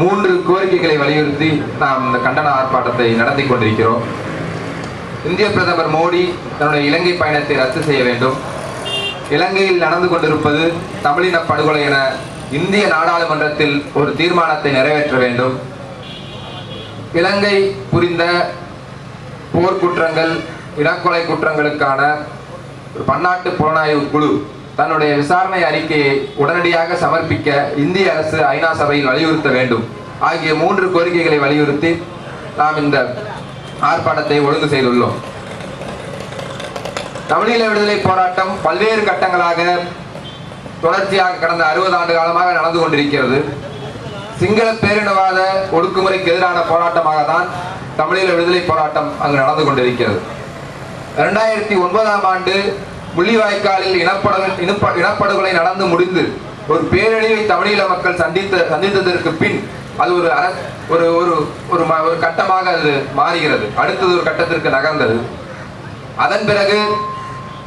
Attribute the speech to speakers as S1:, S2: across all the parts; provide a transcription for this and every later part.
S1: மூன்று கோரிக்கைகளை வலியுறுத்தி நாம் இந்த கண்டன ஆர்ப்பாட்டத்தை நடத்தி கொண்டிருக்கிறோம். இந்திய பிரதமர் மோடி தன்னுடைய இலங்கை பயணத்தை ரத்து செய்ய வேண்டும். இலங்கையில் நடந்து கொண்டிருப்பது தமிழின படுகொலை என இந்திய நாடாளுமன்றத்தில் ஒரு தீர்மானத்தை நிறைவேற்ற வேண்டும். இலங்கை புரிந்த போர்க்குற்றங்கள் இனக்கொலை குற்றங்களுக்கான பன்னாட்டு புலனாய்வு குழு தன்னுடைய விசாரணை அறிக்கையை உடனடியாக சமர்ப்பிக்க இந்திய அரசு ஐநா சபையில் வலியுறுத்த வேண்டும். ஆகிய மூன்று கோரிக்கைகளை வலியுறுத்தி நாம் இந்த ஆர்ப்பாட்டத்தை ஒழுங்கு செய்துள்ளோம். தமிழீழ விடுதலை போராட்டம் பல்வேறு கட்டங்களாக தொடர்ச்சியாக கடந்த அறுபது ஆண்டு காலமாக நடந்து கொண்டிருக்கிறது. சிங்கள பேரினவாத ஒடுக்குமுறைக்கு எதிரான போராட்டமாக தான் தமிழீழ விடுதலை போராட்டம் அங்கு நடந்து கொண்டிருக்கிறது. இரண்டாயிரத்தி ஒன்பதாம் ஆண்டு முள்ளிவாய்க்காலில் இனப்படங்கள் இனப்ப இனப்படுகொலை நடந்து முடிந்து ஒரு பேரழிவை தமிழீழ மக்கள் சந்தித்த சந்தித்ததற்கு பின் அது ஒரு அர ஒரு ஒரு ஒரு ம- ஒரு கட்டமாக அது மாறுகிறது. அடுத்தது ஒரு கட்டத்திற்கு நகர்ந்தது. அதன் பிறகு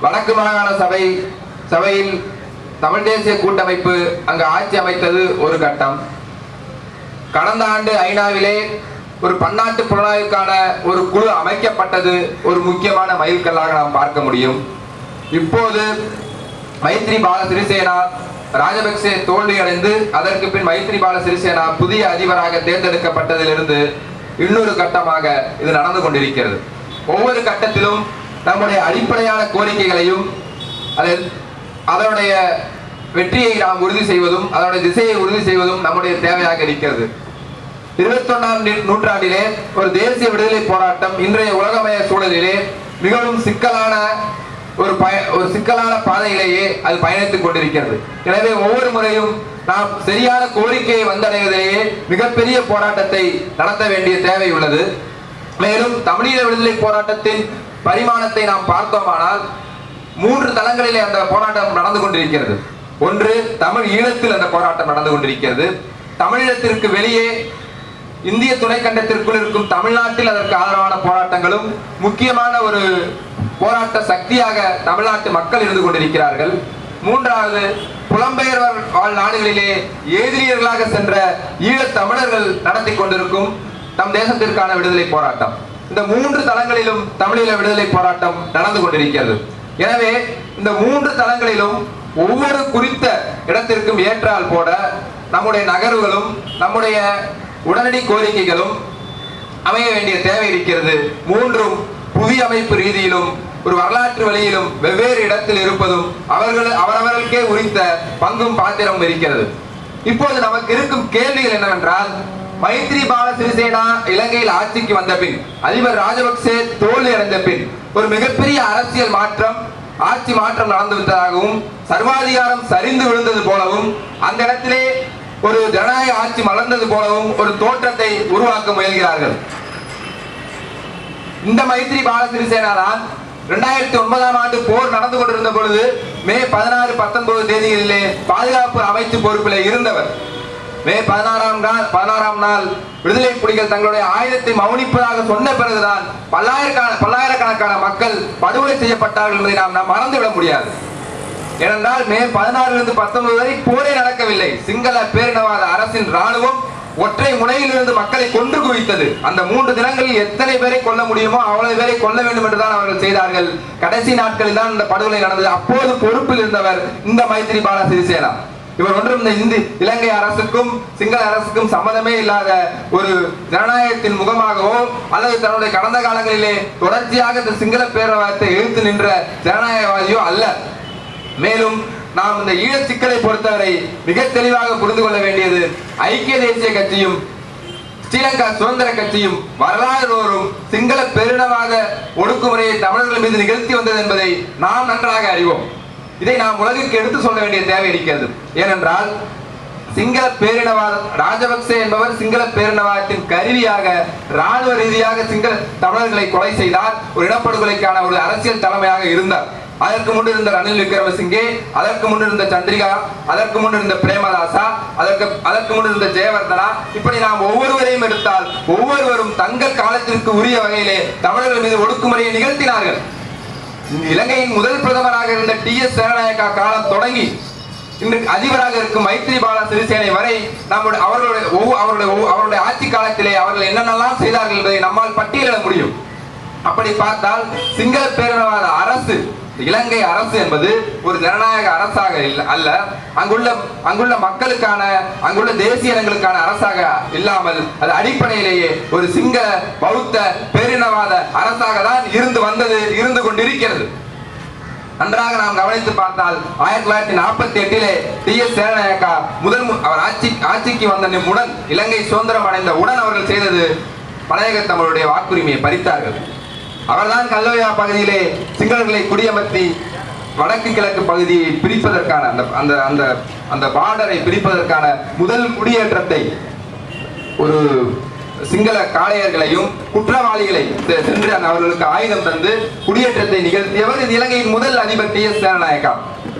S1: வடக்கு மாகாண சபை சபையில் தமிழ் தேசிய கூட்டமைப்பு அங்கு ஆட்சி அமைத்தது ஒரு கட்டம். கடந்த ஆண்டு ஐநாவிலே ஒரு பன்னாட்டு புலனாய்வுக்கான ஒரு குழு அமைக்கப்பட்டது ஒரு முக்கியமான மைல்கல்லாக நாம் பார்க்க முடியும். இப்போது மைத்ரி பால சிறிசேனா ராஜபக்சே தோல்வியடைந்து அதற்கு பின் மைத்ரி பால சிறிசேனா புதிய அதிபராக தேர்ந்தெடுக்கப்பட்டதிலிருந்து இன்னொரு கட்டமாக இது நடந்து கொண்டிருக்கிறது. ஒவ்வொரு கட்டத்திலும் நம்முடைய அடிப்படையான கோரிக்கைகளையும் அதனுடைய வெற்றியை நாம் உறுதி செய்வதும் அதனுடைய திசையை உறுதி செய்வதும் நம்முடைய தேவையாக இருக்கிறது. இருபத்தொன்னாம் நூற்றாண்டிலே ஒரு தேசிய விடுதலை போராட்டம் இன்றைய உலகமய சூழலிலே மிகவும் சிக்கலான ஒரு பய ஒரு சிக்கலான பாதையிலேயே அது பயணித்துக் கொண்டிருக்கிறது. எனவே ஒவ்வொரு முறையும் நாம் சரியான கோரிக்கையை வந்தடைவதிலேயே மிகப்பெரிய போராட்டத்தை நடத்த வேண்டிய தேவை உள்ளது. மேலும் தமிழீழ விடுதலை போராட்டத்தின் பரிமாணத்தை நாம் பார்த்தோமானால் மூன்று தளங்களிலே அந்த போராட்டம் நடந்து கொண்டிருக்கிறது. ஒன்று தமிழ் ஈழத்தில் அந்த போராட்டம் நடந்து கொண்டிருக்கிறது. தமிழீழத்திற்கு வெளியே இந்திய துணைக்கண்டத்திற்குள் இருக்கும் தமிழ்நாட்டில் அதற்கு ஆதரவான போராட்டங்களும் முக்கியமான ஒரு போராட்ட சக்தியாக தமிழ்நாட்டு மக்கள் இருந்து கொண்டிருக்கிறார்கள். மூன்றாவது புலம்பெயர் வாழ் நாடுகளிலே எதிரியர்களாக சென்ற ஈழத் தமிழர்கள் நடத்தி கொண்டிருக்கும் நம் தேசத்திற்கான விடுதலை போராட்டம். இந்த மூன்று தளங்களிலும் தமிழீழ விடுதலை போராட்டம் நடந்து கொண்டிருக்கிறது. எனவே இந்த மூன்று தளங்களிலும் ஒவ்வொரு குறித்த இடத்திற்கும் ஏற்றால் போட நம்முடைய நகர்வுகளும் நம்முடைய உடனடி கோரிக்கைகளும் அமைய வேண்டிய தேவை இருக்கிறது. மூன்றும் புதிய அமைப்பு ரீதியிலும் ஒரு வரலாற்று வழியிலும் வெவ்வேறு இடத்தில் இருப்பதும் அவர்கள் அவரவர்களுக்கே உரித்த பங்கும் பாத்திரம் இருக்கிறது. இப்போது நமக்கு இருக்கும் கேள்விகள் என்னவென்றால் மைத்ரி பால சிறிசேனா இலங்கையில் ஆட்சிக்கு வந்த பின் அதிபர் ராஜபக்சே தோல்வி அடைந்த பின் ஒரு மிகப்பெரிய அரசியல் மாற்றம் ஆட்சி மாற்றம் நடந்து விட்டதாகவும் சர்வாதிகாரம் சரிந்து விழுந்தது போலவும் அந்த இடத்திலே ஒரு ஜனநாயக ஆட்சி மலர்ந்தது போலவும் ஒரு தோற்றத்தை உருவாக்க முயல்கிறார்கள். இந்த மைத்ரி பால சிறிசேனா தான் இரண்டாயிரத்தி ஒன்பதாம் ஆண்டு போர் நடந்து கொண்டிருந்த பொழுது மே பதினாறு பத்தொன்பது தேதிகளிலே பாதுகாப்பு அமைச்சு பொறுப்பில் இருந்தவர். மே பதினாறாம் நாள் பதினாறாம் நாள் விடுதலை புலிகள் தங்களுடைய ஆயுதத்தை மௌனிப்பதாக சொன்ன பிறகுதான் பல்லாயிரக்கான பல்லாயிரக்கணக்கான மக்கள் படுகொலை செய்யப்பட்டார்கள் என்பதை நாம் நாம் மறந்துவிட முடியாது. ஏனென்றால் மே பதினாறிலிருந்து பத்தொன்பது வரை போரே நடக்கவில்லை. சிங்கள பேரினவாத அரசின் ராணுவம் ஒற்றை முனையிலிருந்து மக்களை கொன்று குவித்தது. அந்த மூன்று தினங்களில் எத்தனை பேரை கொல்ல முடியுமோ அவ்வளவு பேரை கொல்ல வேண்டும் என்றுதான் அவர்கள் செய்தார்கள். கடைசி நாட்களில் தான் இந்த படுகொலை நடந்தது. அப்போது பொறுப்பில் இருந்தவர் இந்த மைத்திரி பால சிறிசேனா. இவர் ஒன்றும் இந்த இந்தி இலங்கை அரசுக்கும் சிங்கள அரசுக்கும் சம்மதமே இல்லாத ஒரு ஜனநாயகத்தின் முகமாகவோ அல்லது தன்னுடைய கடந்த காலங்களிலே தொடர்ச்சியாக இந்த சிங்கள பேரவாதத்தை எழுத்து நின்ற ஜனநாயகவாதியோ அல்ல. மேலும் நாம் இந்த ஈழ சிக்கலை பொறுத்தவரை மிக தெளிவாக புரிந்து கொள்ள வேண்டியது ஐக்கிய தேசிய கட்சியும் ஸ்ரீலங்கா சுதந்திர கட்சியும் வரலாறுதோறும் சிங்கள பெருணவாத ஒடுக்குமுறையை தமிழர்கள் மீது நிகழ்த்தி வந்தது என்பதை நாம் நன்றாக அறிவோம். இதை நாம் உலகிற்கு எடுத்து சொல்ல வேண்டிய தேவை இருக்கிறது. ஏனென்றால் சிங்கள பேரினவாத ராஜபக்சே என்பவர் சிங்கள பேரினவாதத்தின் கருவியாக ராணுவ ரீதியாக சிங்கள தமிழர்களை கொலை செய்தார். ஒரு இனப்படுகொலைக்கான ஒரு அரசியல் தலைமையாக இருந்தார். அதற்கு முன் இருந்த ரணில் விக்ரமசிங்கே அதற்கு முன் இருந்த சந்திரிகா அதற்கு முன் இருந்த பிரேமதாசா அதற்கு அதற்கு முன் இருந்த ஜெயவர்தனா இப்படி நாம் ஒவ்வொருவரையும் எடுத்தால் ஒவ்வொருவரும் தங்கள் காலத்திற்கு உரிய வகையிலே தமிழர்கள் மீது ஒடுக்குமுறையை நிகழ்த்தினார்கள். இலங்கையின் முதல் பிரதமராக இருந்த டி எஸ் சேனநாயக்கா காலம் தொடங்கி இன்று அதிபராக இருக்கும் மைத்ரிபால சிறிசேனை வரை நம்முடைய அவர்களுடைய அவருடைய அவருடைய ஆட்சி காலத்திலே அவர்கள் என்னென்னலாம் செய்தார்கள் என்பதை நம்மால் பட்டியலிட முடியும். அப்படி பார்த்தால் சிங்கள பேரினவாத அரசு இலங்கை அரசு என்பது ஒரு ஜனநாயக அரசாக அல்ல. அங்குள்ள அங்குள்ள மக்களுக்கான அங்குள்ள தேசிய இனங்களுக்கான அரசாக இல்லாமல் அது அடிப்படையிலேயே ஒரு சிங்கள பௌத்த பேரினவாத அரசாக தான் இருந்து வந்தது இருந்து கொண்டிருக்கிறது. நன்றாக நாம் கவனித்து பார்த்தால் ஆயிரத்தி தொள்ளாயிரத்தி நாற்பத்தி எட்டிலே டி. எஸ். சேரநாயக்கா முதல் அவர் ஆட்சி ஆட்சிக்கு வந்த உடன் இலங்கை சுதந்திரம் அடைந்த உடன் அவர்கள் செய்தது மலையக தமிழுடைய வாக்குரிமையை பறித்தார்கள். அவர்தான் கல்லோயா பகுதியிலே சிங்களர்களை குடியமர்த்தி வடக்கு கிழக்கு பகுதியை பிரிப்பதற்கான அந்த அந்த அந்த அந்த பார்டரை பிரிப்பதற்கான முதல் குடியேற்றத்தை ஒரு சிங்கள காளையர்களையும் குற்றவாளிகளை சென்று அந்த அவர்களுக்கு ஆயுதம் தந்து குடியேற்றத்தை நிகழ்த்தியவர் இது இலங்கையின் முதல் அதிபர் டி. எஸ். சேனநாயக்கா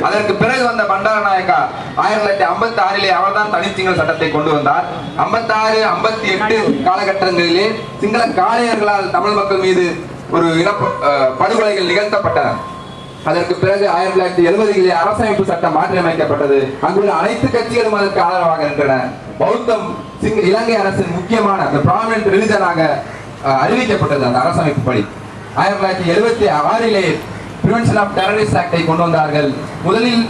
S1: அதற்கு பிறகு வந்த பண்டாரநாயக்கா ஆயிரத்தி தொள்ளாயிரத்தி ஐம்பத்தி ஆறிலே அவர்தான் தனிச்சிங்கள சட்டத்தை கொண்டு வந்தார். ஐம்பத்தி ஆறு ஐம்பத்தி எட்டு காலகட்டங்களிலே சிங்கள காளையர்களால் தமிழ் மக்கள் மீது ஒரு இன படுகொலைகள் நிகழ்த்தப்பட்டன. அதற்கு பிறகு ஆயிரத்தி தொள்ளாயிரத்தி எழுபதுகளில் அரசமைப்பு சட்டம் மாற்றியமைக்கப்பட்டது. அங்குள்ள அனைத்து கட்சிகளும் அதற்கு ஆதரவாக இருந்தன பௌத்தம் சிங்க இலங்கை அரசின் முக்கியமான அந்த ப்ராமினன்ட் ரிலிஜனாக அறிவிக்கப்பட்டது அந்த அரசமைப்பு படி. ஆயிரத்தி தொள்ளாயிரத்தி எழுபத்தி ஆறிலே பிரிவென்ஷன் ஆஃப் டெரரிஸ்ட் ஆக்டை கொண்டு வந்தார்கள். முதலில்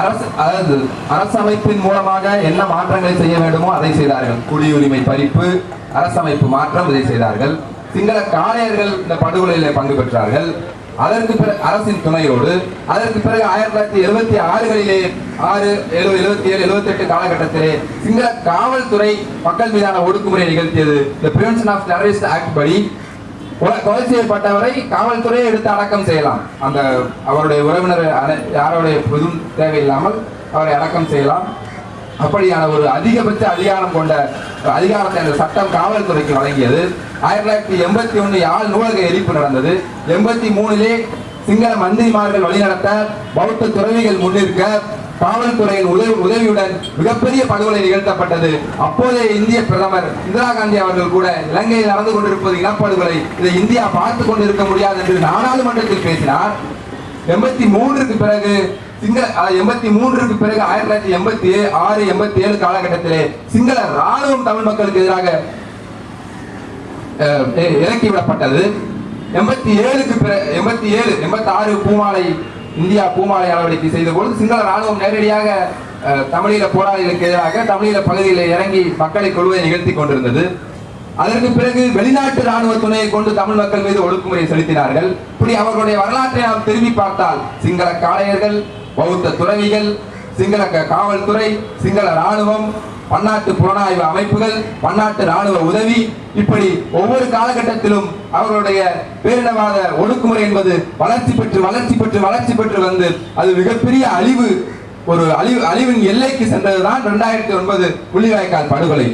S1: அரசு அதாவது அரசமைப்பின் மூலமாக என்ன மாற்றங்களை செய்ய வேண்டுமோ அதை செய்தார்கள். குடியுரிமை பறிப்பு அரசமைப்பு மாற்றம் இதை செய்தார்கள். சிங்கள காளையர்கள் இந்த படுகொலையிலே பங்கு பெற்றார்கள். அதற்கு பிறகு அரசின் துணையோடு அதற்கு பிறகு ஆயிரத்தி தொள்ளாயிரத்தி எழுபத்தி ஆறுகளிலே ஆறு எழுபது எழுபத்தி ஏழு எழுபத்தி எட்டு காலகட்டத்திலே சிங்கள காவல்துறை மக்கள் மீதான ஒடுக்குமுறை நிகழ்த்தியது. இந்த பிரிவென்ஷன் ஆஃப் டெரரிஸ்ட் ஆக்ட் படி கொலை கொலை செய்யப்பட்டவரை காவல்துறையை எடுத்து அடக்கம் செய்யலாம். அந்த அவருடைய உறவினர் அனை- யாருடைய எதுவும் தேவையில்லாமல் அவரை அடக்கம் செய்யலாம். அப்படியான ஒரு அதிகபட்ச அதிகாரம் கொண்ட அதிகாரத்தை அந்த சட்டம் காவல்துறைக்கு வழங்கியது. ஆயிரத்தி தொள்ளாயிரத்தி எண்பத்தி ஒன்று யாழ் நூலக எரிப்பு நடந்தது. எண்பத்தி மூணிலே சிங்கள மந்திரிமார்கள் வழிநடத்த பௌத்த துறவிகள் முன்னிற்க காவல்துறையின் உதவி உதவியுடன் மிகப்பெரிய படுகொலை நிகழ்த்தப்பட்டது. அப்போதைய இந்திய பிரதமர் இந்திரா காந்தி அவர்கள் கூட இலங்கையில் நடந்து கொண்டிருப்பது இனப்படுகொலை. இதை இந்தியா பார்த்து கொண்டிருக்க முடியாது என்று நாடாளுமன்றத்தில் பேசினார். எண்பத்தி மூன்றுக்கு பிறகு சிங்கள எண்பத்தி மூன்றுக்கு பிறகு ஆயிரத்தி தொள்ளாயிரத்தி எண்பத்தி ஆறு எண்பத்தி ஏழு காலகட்டத்திலே சிங்கள ராணுவம் தமிழ் மக்களுக்கு எதிராக இறக்கி விடப்பட்டது. எண்பத்தி ஏழுக்கு பிற எண்பத்தி ஏழு எண்பத்தி ஆறு பூமாலை இந்தியா பூமாலை நடவடிக்கை செய்த பொழுது சிங்கள ராணுவம் நேரடியாக அஹ், தமிழீழ போராளிகளுக்கு எதிராக தமிழீழ பகுதியில் இறங்கி மக்களை கொள்வதை நிகழ்த்தி கொண்டிருந்தது. அதற்கு பிறகு வெளிநாட்டு ராணுவ துணையை கொண்டு தமிழ் மக்கள் மீது ஒடுக்குமுறை செலுத்தினார்கள். இப்படி அவர்களுடைய வரலாற்றை நாம் திரும்பி பார்த்தால் சிங்கள காளையர்கள் பௌத்த துறவிகள் சிங்கள காவல்துறை சிங்கள ராணுவம் பன்னாட்டு புலனாய்வு அமைப்புகள் பன்னாட்டு ராணுவ உதவி இப்படி ஒவ்வொரு காலகட்டத்திலும் அவர்களுடைய பேரினவாத ஒடுக்குமுறை என்பது வளர்ச்சி பெற்று வளர்ச்சி பெற்று வளர்ச்சி பெற்று வந்து அது மிகப்பெரிய அழிவு ஒரு அழிவு அழிவின் எல்லைக்கு சென்றதுதான் இரண்டாயிரத்தி ஒன்பது புள்ளிவாய்க்கால் படுகொலை.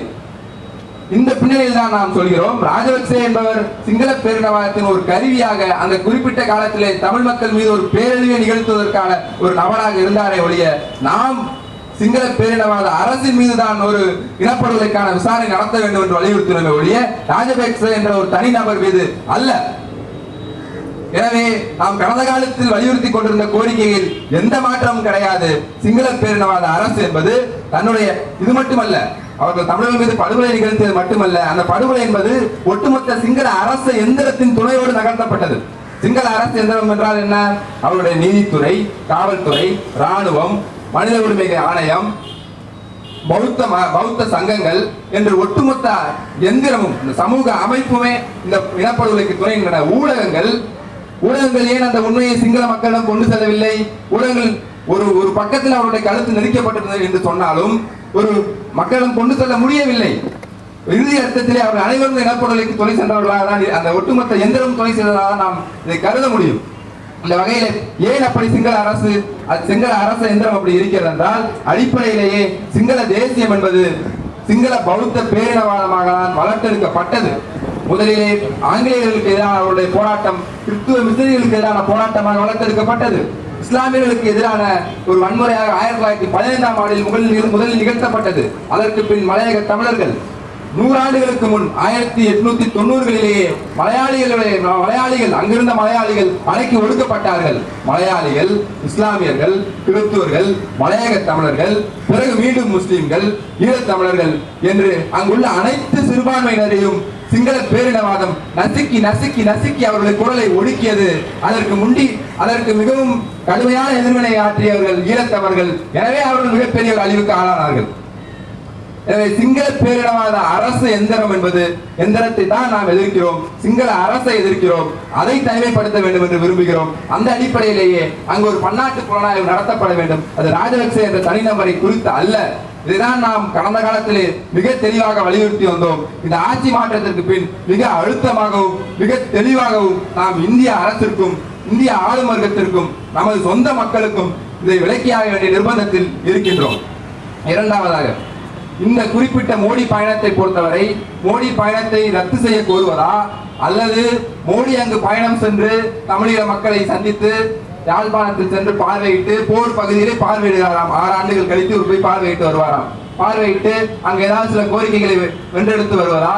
S1: இந்த பின்னணியில் தான் நாம் சொல்கிறோம். ராஜபக்சே என்பவர் சிங்கள பேரினவாதத்தின் ஒரு கருவியாக அந்த குறிப்பிட்ட காலத்திலே தமிழ் மக்கள் மீது ஒரு பேரழிவை நிகழ்த்துவதற்கான ஒரு நபராக இருந்தாரே ஒழிய நாம் சிங்கள பேரினவாத அரசின் மீது தான் ஒரு இனப்படுவதற்கான விசாரணை நடத்த வேண்டும் என்று வலியுறுத்தினோமே ஒழிய ராஜபக்சே என்ற ஒரு தனிநபர் மீது அல்ல. எனவே நாம் கடந்த காலத்தில் வலியுறுத்தி கொண்டிருந்த கோரிக்கையில் எந்த மாற்றமும் கிடையாது. சிங்கள பேரினவாத அரசு என்பது தன்னுடைய இது மட்டுமல்ல அவர்கள் தமிழர்கள் மீது படுகொலை நிகழ்த்தியது மட்டுமல்ல அந்த படுகொலை என்பது ஒட்டுமொத்த சிங்கள அரச எந்திரத்தின் துணையோடு நகர்த்தப்பட்டது. சிங்கள அரசு எந்திரம் என்றால் என்ன? அவருடைய நீதித்துறை காவல்துறை ராணுவம் மனித உரிமை ஆணையம் பௌத்த ம- பௌத்த சங்கங்கள் என்று ஒட்டுமொத்த எந்திரமும் இந்த சமூக அமைப்புமே இந்த இனப்படுகொலைக்கு துணைகின்றன ஊடகங்கள் ஊடகங்கள் ஏன் அந்த உண்மையை சிங்கள மக்களிடம் கொண்டு செல்லவில்லை? ஊடகங்கள் ஒரு ஒரு பக்கத்தில் அவருடைய கழுத்து நெரிக்கப்பட்டிருந்தது என்று சொன்னாலும் ஒரு மக்களும் கொண்டு செல்ல முடியவில்லை. இறுதி அர்த்தத்திலே அவர்கள் அனைவரும் இனப்படுகொலைக்கு துணை சென்றவர்களாக தான் அந்த ஒட்டுமொத்த எந்திரம் துணை சென்றதாக நாம் இதை கருத முடியும். இந்த வகையில் ஏன் அப்படி சிங்கள அரசு அது சிங்கள அரசு எந்திரம் அப்படி இருக்கிறது என்றால் அடிப்படையிலேயே சிங்கள தேசியம் என்பது சிங்கள பௌத்த பேரினவாதமாக தான் வளர்த்தெடுக்கப்பட்டது. முதலிலே ஆங்கிலேயர்களுக்கு எதிரான அவருடைய போராட்டம் கிறிஸ்துவ மிஸ்திரிகளுக்கு எதிரான போராட்டமாக வளர்த்தெடுக்கப்பட்டது. இஸ்லாமியர்களுக்கு எதிரான ஒரு வன்முறையாக ஆயிரத்தி தொள்ளாயிரத்தி பதினைந்தாம் ஆண்டில் முதலில் முதலில் நிகழ்த்தப்பட்டது. அதற்கு பின் மலையக தமிழர்கள் நூறாண்டுகளுக்கு முன் ஆயிரத்தி எட்நூத்தி தொண்ணூறுகளிலேயே மலையாளிகளுடைய மலையாளிகள் அங்கிருந்த மலையாளிகள் அடக்கி ஒடுக்கப்பட்டார்கள். மலையாளிகள் இஸ்லாமியர்கள் கிறிஸ்துவர்கள் மலையக தமிழர்கள் பிறகு மீண்டும் முஸ்லிம்கள் ஈழத்தமிழர்கள் என்று அங்குள்ள அனைத்து சிறுபான்மையினரையும் சிங்கள பேரினவாதம் நசுக்கி நசுக்கி நசுக்கி அவர்களை குரலை ஒடுக்கியது. அதற்கு முண்டி அதற்கு மிகவும் கடுமையான எதிர்வினை ஆற்றியவர்கள் ஈழத்தவர்கள் எனவே அவர்கள் மிகப்பெரிய ஒரு அழிவுக்கு ஆளானார்கள். எனவே சிங்கள பேரிடவாத அரசு எந்திரம் என்பது எந்திரத்தை தான் நாம் எதிர்க்கிறோம். சிங்கள அரசை எதிர்க்கிறோம். அதை தனிமைப்படுத்த வேண்டும் என்று விரும்புகிறோம். அந்த அடிப்படையிலேயே அங்கு ஒரு பன்னாட்டு புலனாய்வு நடத்தப்பட வேண்டும். அது ராஜபக்சே என்ற தனிநபரை குறித்து அல்ல. இதுதான் நாம் கடந்த காலத்திலே மிக தெளிவாக வலியுறுத்தி வந்தோம். இந்த ஆட்சி மாற்றத்திற்கு பின் மிக அழுத்தமாகவும் மிக தெளிவாகவும் நாம் இந்திய அரசிற்கும் இந்திய ஆளும் வர்க்கத்திற்கும் நமது சொந்த மக்களுக்கும் இதை விலக்கியாக வேண்டிய நிர்பந்தத்தில் இருக்கின்றோம். இரண்டாவதாக இந்த குறிப்பிட்ட மோடி பயணத்தை பொறுத்தவரை மோடி பயணத்தை ரத்து செய்ய கோருவதா? அல்லது மோடி அங்கு பயணம் சென்று தமிழீழ மக்களை சந்தித்து யாழ்ப்பாணத்தில் சென்று பார்வையிட்டு போர் பகுதியிலே பார்வையிடுகிறாராம். ஆறு ஆண்டுகள் கழித்து இவர் போய் பார்வையிட்டு வருவாராம். பார்வையிட்டு அங்க ஏதாவது சில கோரிக்கைகளை வெ- வென்றெடுத்து வருவதா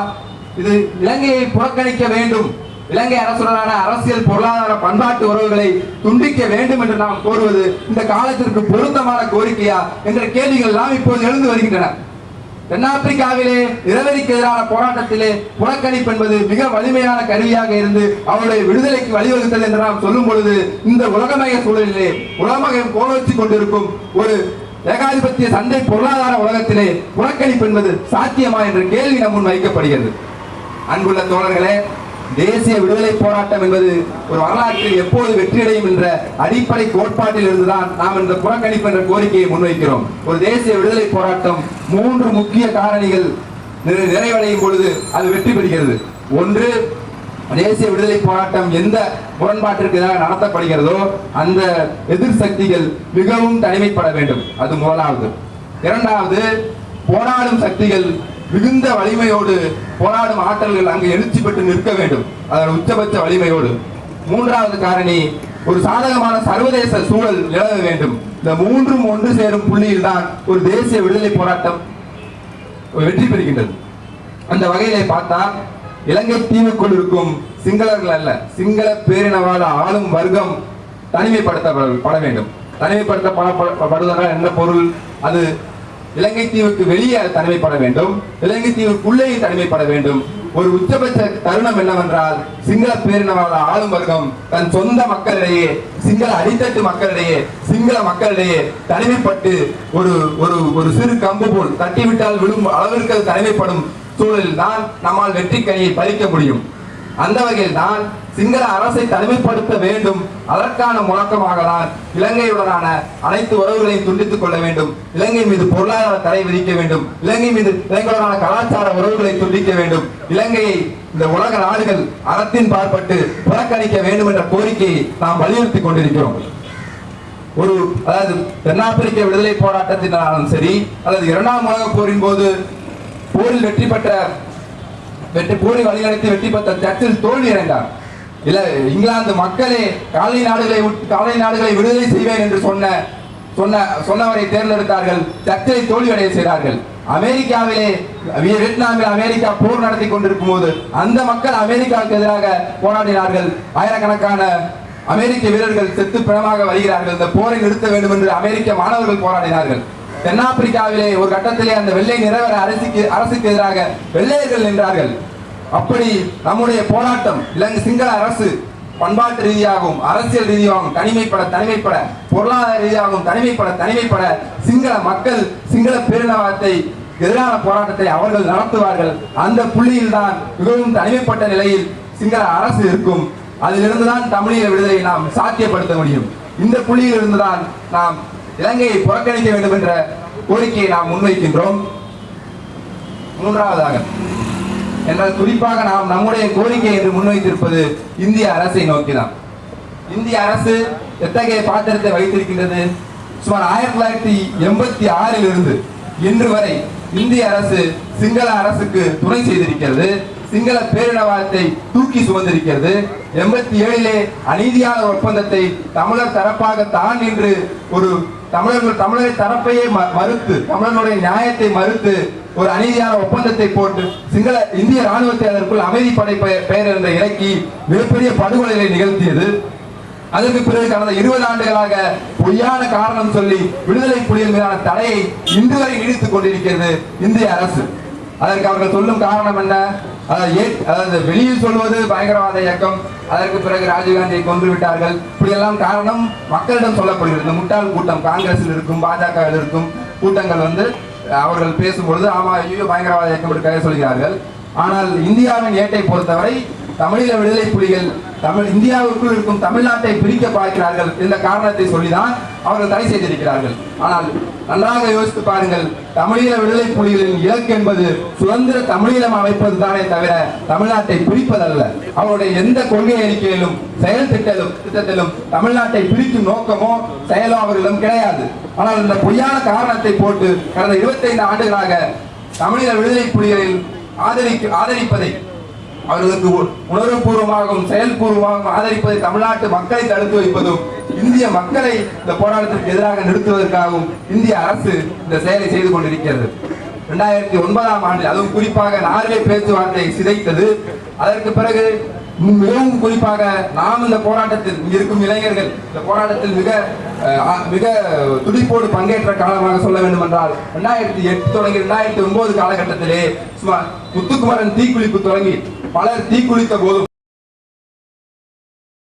S1: இது இலங்கையை புறக்கணிக்க வேண்டும். இலங்கை அரசுடனான அரசியல் பொருளாதார பண்பாட்டு உறவுகளை துண்டிக்க வேண்டும் என்று நாம் கோருவது இந்த காலத்திற்கு பொருத்தமான கோரிக்கையா? என்ற கேள்விகள் எல்லாம் இப்போது எழுந்து வருகின்றன. தென்னாப்பிரிக்காவிலே நிறவெறிக்கு எதிரான போராட்டத்திலே புறக்கணிப்பு என்பது மிக வலிமையான கருவியாக இருந்து அவருடைய விடுதலைக்கு வழிவகுத்தது என்று நாம் சொல்லும் பொழுது இந்த உலகமய சூழலிலே உலகமயம் கோலோச்சி கொண்டிருக்கும் ஒரு ஏகாதிபத்திய சண்டை பொருளாதார உலகத்திலே புறக்கணிப்பு என்பது சாத்தியமா என்ற கேள்வி நம் முன் வைக்கப்படுகிறது. அன்புள்ள தோழர்களே தேசிய விடுதலை போராட்டம் என்பது ஒரு வரலாற்றில் எப்போது வெற்றியடையும் என்ற அடிப்படை கோட்பாட்டில் இருந்துதான் நாம் இந்த புறக்கணிப்பு என்ற கோரிக்கையை முன்வைக்கிறோம். ஒரு தேசிய விடுதலை போராட்டம் மூன்று முக்கிய காரணிகள் நிறை- நிறைவடையும் பொழுது அது வெற்றி பெறுகிறது. ஒன்று தேசிய விடுதலை போராட்டம் எந்த முரண்பாட்டிற்கு எதிராக நடத்தப்படுகிறதோ அந்த எதிர் சக்திகள் மிகவும் தனிமைப்பட வேண்டும். அது முதலாவது. இரண்டாவது போராடும் சக்திகள் மிகுந்த வலிமையோடு போராடும் ஆற்றல்கள் அங்கு எழுச்சி பெற்று நிற்க வேண்டும். அதன் உச்சபட்ச வலிமையோடு. மூன்றாவது காரணி ஒரு சாதகமான சர்வதேச சூழல் நிலவ வேண்டும். இந்த மூன்றும் ஒன்று சேரும் புள்ளியில் தான் ஒரு தேசிய விடுதலை போராட்டம் வெற்றி பெறுகின்றது. அந்த வகையிலே பார்த்தா இலங்கை தீவுக்குள் இருக்கும் சிங்களர்கள் அல்ல சிங்கள பேரினவாத ஆளும் வர்க்கம் தனிமைப்படுத்தப்பட வேண்டும். தனிமைப்படுத்தப்படுவதால் என்ன பொருள்? அது இலங்கை தீவுக்கு வெளியே தனிமைப்பட வேண்டும். இலங்கை தீவுக்குள்ளேயும் தனிமைப்பட வேண்டும். ஒரு உச்சபட்ச தருணம் என்னவென்றால் சிங்கள பேரினவாத ஆளும் வர்க்கம் தன் சொந்த மக்களிடையே சிங்கள அடித்தட்டு மக்களிடையே சிங்கள மக்களிடையே தனிமைப்பட்டு ஒரு ஒரு ஒரு சிறு கம்பு போல் தட்டிவிட்டால் விழும் அளவிற்கு தனிமைப்படும் சூழலில் தான் நம்மால் வெற்றி கனியை பறிக்க முடியும். அந்த வகையில் தான் சிங்கள அரசை தனிமைப்படுத்த வேண்டும். அதற்கான முழக்கமாக தான் இலங்கையுடனான அனைத்து உறவுகளையும் துண்டித்துக் கொள்ள வேண்டும். இலங்கை மீது பொருளாதார தடை விதிக்க வேண்டும். இலங்கை மீது இலங்கையுடனான கலாச்சார உறவுகளை துண்டிக்க வேண்டும். இலங்கையை இந்த உலக நாடுகள் அறத்தின் பார்ப்பட்டு புறக்கணிக்க வேண்டும் என்ற கோரிக்கையை நாம் வலியுறுத்தி கொண்டிருக்கிறோம். ஒரு அதாவது தென்னாப்பிரிக்க விடுதலை போராட்டத்தினாலும் சரி அல்லது இரண்டாம் உலக போரின் போது போரில் வெற்றி பெற்ற வெற்றி போரை வழிநடத்தி வெற்றி பெற்ற சர்ச்சில் தோல்வி அடைந்தார். இல்ல இங்கிலாந்து மக்களே காலனி நாடுகளை விட்டு- காலனி நாடுகளை விடுதலை செய்வேன் என்று சொன்ன சொன்ன சொன்னவரை தேர்ந்தெடுத்தார்கள். சர்ச்சை தோல்வியடைய செய்தார்கள். அமெரிக்காவிலே வியட்நாமில் அமெரிக்கா போர் நடத்தி கொண்டிருக்கும் போது அந்த மக்கள் அமெரிக்காவுக்கு எதிராக போராடினார்கள். ஆயிரக்கணக்கான அமெரிக்க வீரர்கள் செத்து பிணமாக வருகிறார்கள். இந்த போரை நிறுத்த வேண்டும் என்று அமெரிக்க மாணவர்கள் போராடினார்கள். தென்னாப்பிரிக்காவிலே ஒரு கட்டத்திலே அந்த வெள்ளை நிறவர அரசுக்கு அரசுக்கு எதிராக வெள்ளையர்கள் நின்றார்கள். அப்படி நம்முடைய போராட்டம் இலங்கை சிங்கள அரசு பண்பாட்டு ரீதியாகவும் அரசியல் ரீதியாகவும் தனிமைப்பட தனிமைப்பட பொருளாதார ரீதியாகவும் தனிமைப்பட தனிமைப்பட சிங்கள மக்கள் சிங்கள பேரினவாதத்தை எதிரான போராட்டத்தை அவர்கள் நடத்துவார்கள். அந்த புள்ளியில் தான் மிகவும் தனிமைப்பட்ட நிலையில் சிங்கள அரசு இருக்கும். அதிலிருந்து தான் தமிழீழ விடுதலை நாம் சாத்தியப்படுத்த முடியும். இந்த புள்ளியில் இருந்துதான் நாம் இலங்கையை புறக்கணிக்க வேண்டும் என்ற கோரிக்கையை நாம் முன்வைக்கின்றோம். மூன்றாவதாக என்றால் குறிப்பாக நாம் நம்முடைய கோரிக்கை என்று முன்வைத்திருப்பது இந்திய அரசை நோக்கிதான். இந்திய அரசு எத்தகைய பாத்திரத்தை வைத்திருக்கின்றது? சுமார் ஆயிரத்தி தொள்ளாயிரத்தி எண்பத்தி ஆறில் இருந்து இன்று வரை இந்திய அரசு சிங்கள அரசுக்கு துணை செய்திருக்கிறது. சிங்கள பேரினவாதத்தை தூக்கி சுமந்திருக்கிறது. எண்பத்தி ஏழிலே அநீதியான ஒப்பந்தத்தை தமிழர் தரப்பாக தான் என்று ஒரு
S2: தமிழர்கள் தமிழர் தரப்பையே ம- மறுத்து தமிழனுடைய நியாயத்தை மறுத்து ஒரு அநீதியான ஒப்பந்தத்தை போட்டு சிங்கள இந்திய ராணுவத்தை அதற்குள் அமைதிப்படை படை பெயர் என்ற இறக்கி மிகப்பெரிய படுகொலைகளை நிகழ்த்தியது. அதற்கு பிறகு கடந்த இருபது ஆண்டுகளாக பொய்யான காரணம் சொல்லி விடுதலை புலிகள் மீதான தடையை இன்று வரை நீடித்துக் கொண்டிருக்கிறது இந்திய அரசு. அதற்கு அவர்கள் சொல்லும் காரணம் என்ன? அதாவது ஏ- அதாவது வெளியில் சொல்வது பயங்கரவாத இயக்கம். அதற்கு பிறகு ராஜீவ்காந்தியை கொன்று விட்டார்கள். இப்படியெல்லாம் காரணம் மக்களிடம் சொல்லப்படுகிறது. இந்த முட்டாள் கூட்டம் காங்கிரஸில் இருக்கும் பாஜகவில் இருக்கும் கூட்டங்கள் வந்து அவர்கள் பேசும்பொழுது ஆமா ஐயோ பயங்கரவாத இயக்கம் என்று சொல்கிறார்கள். ஆனால் இந்தியாவின் ஏட்டை பொறுத்தவரை தமிழீழ விடுதலை புலிகள் தமிழ் இந்தியாவுக்குள் இருக்கும் தமிழ்நாட்டை பிரிக்க பார்க்கிறார்கள். இந்த காரணத்தை சொல்லிதான் அவர்கள் தடை செய்திருக்கிறார்கள். ஆனால் நன்றாக யோசித்து பாருங்கள். தமிழீழ விடுதலை புலிகளின் இலக்கு என்பது சுதந்திர தமிழீழம் அமைப்பது தானே தவிர தமிழ்நாட்டை பிரிப்பதல்ல. அவருடைய எந்த கொள்கை அறிக்கையிலும் செயல் திட்டத்திலும் திட்டத்திலும் தமிழ்நாட்டை பிரிக்கும் நோக்கமோ செயலோ அவர்களிடம் கிடையாது. ஆனால் இந்த பொய்யான காரணத்தை போட்டு கடந்த 25 ஆண்டுகளாக தமிழீழ விடுதலை புலிகளில் ஆதரிக்க ஆதரிப்பதை அவர்களுக்கு உ- உணர்வுபூர்வமாகவும் செயல்பூர்வமாகவும் ஆதரிப்பதை தமிழ்நாட்டு மக்களை தடுத்து வைப்பதும் இந்திய மக்களை இந்த போராட்டத்திற்கு எதிராக நிறுத்துவதற்காகவும் இந்திய அரசு இந்த செயலை செய்து கொண்டிருக்கிறது. இரண்டாயிரத்தி ஒன்பதாம் ஆண்டு அதுவும் குறிப்பாக நார்வே பேச்சுவார்த்தை சிதைத்தது. அதற்கு பிறகு மிகவும் குறிப்பாக நாம் இந்த போராட்டத்தில் இருக்கும் இளைஞர்கள் இந்த போராட்டத்தில் மிக அஹ், மிக துடிப்போடு பங்கேற்ற காலமாக சொல்ல வேண்டும் என்றால் ரெண்டாயிரத்தி எட்டு தொடங்கி ரெண்டாயிரத்தி ஒன்பது காலகட்டத்திலே சுமார் முத்துக்குமரன் தீக்குளிப்பு தொடங்கி பலர் தீக்குளித்த போதும்